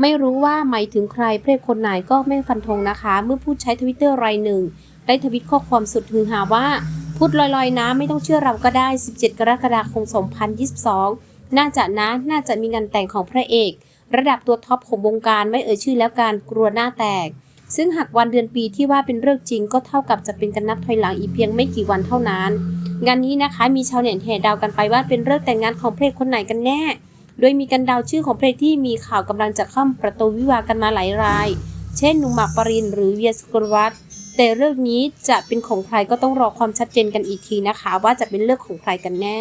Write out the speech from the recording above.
ไม่รู้ว่าหมายถึงใครเพศคนไหนก็ไม่ฟันธงนะคะ เมื่อผู้ใช้ทวิตเตอร์รายหนึ่ง ได้ทวิตข้อความสุดฮือฮาว่า พูดลอยๆนะไม่ต้องเชื่อเราก็ได้ 17 กรกฎาคม 2022 น่าจะนะน่าจะมีงานแต่งของพระเอก ระดับตัวท็อปของวงการไม่เอ่ยชื่อแล้วการกลัวหน้าแตก ซึ่งหากวันเดือนปีที่ว่าเป็นเรื่องจริงก็เท่ากับจะเป็นการนับถอยหลังอีกเพียงไม่กี่วันเท่านั้น งานนี้นะคะมีชาวเน็ตแห่เดากันไปว่าเป็นเรื่องแต่งงานของเพลงคนไหนกันแน่ โดยมีการดาวชื่อของเพลงที่มีข่าวกำลังจะข้าประตูวิวากันมาหลายราย เช่นหนุ่มหมากปรินหรือเวียสกุลวัตแต่เรื่องนี้จะเป็นของใครก็ต้องรอความชัดเจนกันอีกทีนะคะ ว่าจะเป็นเรื่องของใครกันแน่